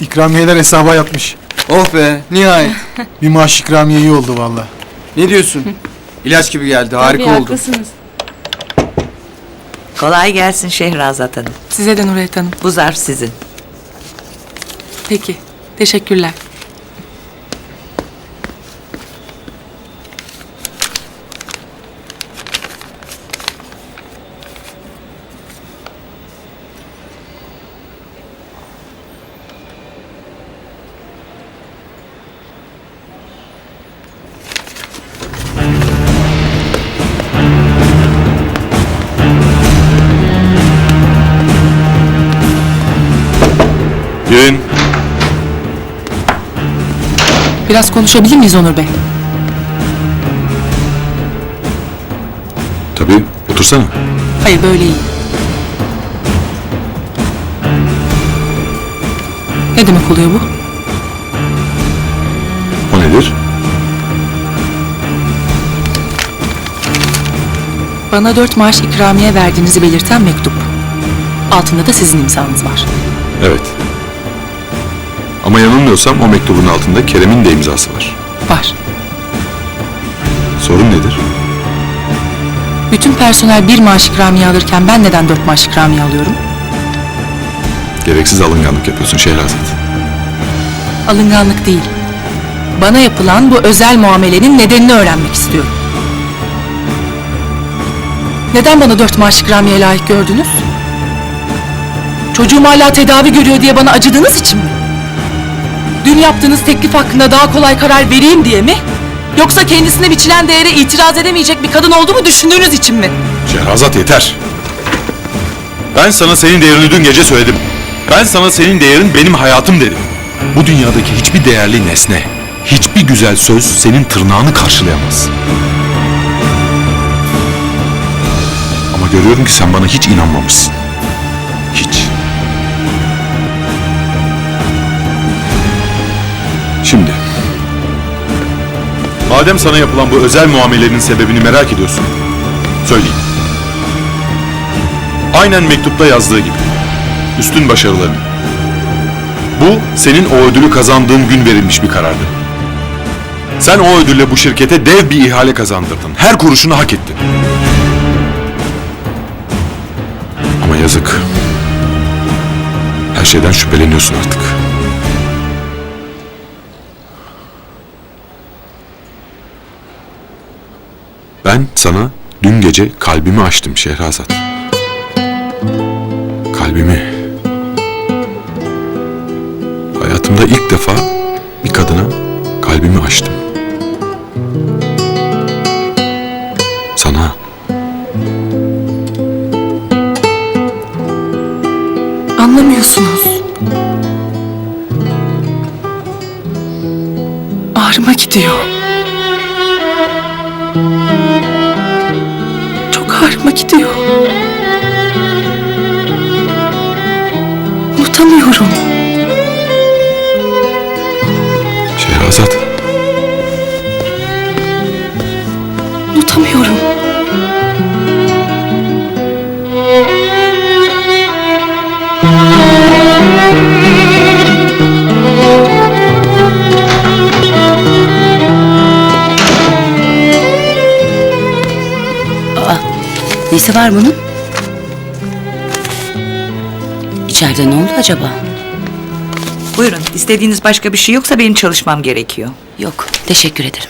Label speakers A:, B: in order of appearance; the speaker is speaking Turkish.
A: İkramiyeler hesaba yatmış.
B: Oh be nihayet.
A: Bir maaş ikramiye iyi oldu valla.
B: Ne diyorsun? İlaç gibi geldi harika
C: Tabii
B: oldu.
C: haklısınız.
D: Kolay gelsin Şehrazat Hanım.
C: Size de Nurhayat Hanım.
D: Bu zarf sizin.
C: Peki. Teşekkürler.
E: Girin.
C: Biraz konuşabilir miyiz Onur Bey?
E: Tabii. Otursana.
C: Hayır böyle iyi. Ne demek oluyor bu?
E: O nedir?
C: Bana dört maaş ikramiye verdiğinizi belirten mektup. Altında da sizin imzanız var.
E: Evet. Ama yanılmıyorsam o mektubun altında Kerem'in de imzası var.
C: Var.
E: Sorun nedir?
C: Bütün personel bir maaş ikramiye alırken ben neden dört maaş ikramiye alıyorum?
E: Gereksiz alınganlık yapıyorsun Şehrazat.
C: Alınganlık değil. Bana yapılan bu özel muamelenin nedenini öğrenmek istiyorum. Neden bana dört maaş ikramiye layık gördünüz? Çocuğum hala tedavi görüyor diye bana acıdığınız için mi? Dün yaptığınız teklif hakkında daha kolay karar vereyim diye mi? Yoksa kendisine biçilen değere itiraz edemeyecek bir kadın olduğumu düşündüğünüz için mi?
E: Şehrazat yeter. Ben sana senin değerini dün gece söyledim. Ben sana senin değerin benim hayatım dedim. Bu dünyadaki hiçbir değerli nesne, hiçbir güzel söz senin tırnağını karşılayamaz. Ama görüyorum ki sen bana hiç inanmamışsın. Madem sana yapılan bu özel muamelenin sebebini merak ediyorsun. Söyleyeyim. Aynen mektupta yazdığı gibi. Üstün başarıların. Bu senin o ödülü kazandığın gün verilmiş bir karardı. Sen o ödülle bu şirkete dev bir ihale kazandırdın. Her kuruşunu hak ettin. Ama yazık. Her şeyden şüpheleniyorsun artık. Ben sana dün gece kalbimi açtım Şehrazat. Kalbimi. Hayatımda ilk defa bir kadına kalbimi açtım. Sana.
C: Anlamıyorsunuz. Ağrıma gidiyor. Ağrıma gidiyor. Unutamıyorum.
F: Nesi var bunun? İçeride ne oldu acaba?
D: Buyurun istediğiniz başka bir şey yoksa benim çalışmam gerekiyor.
F: Yok, teşekkür ederim.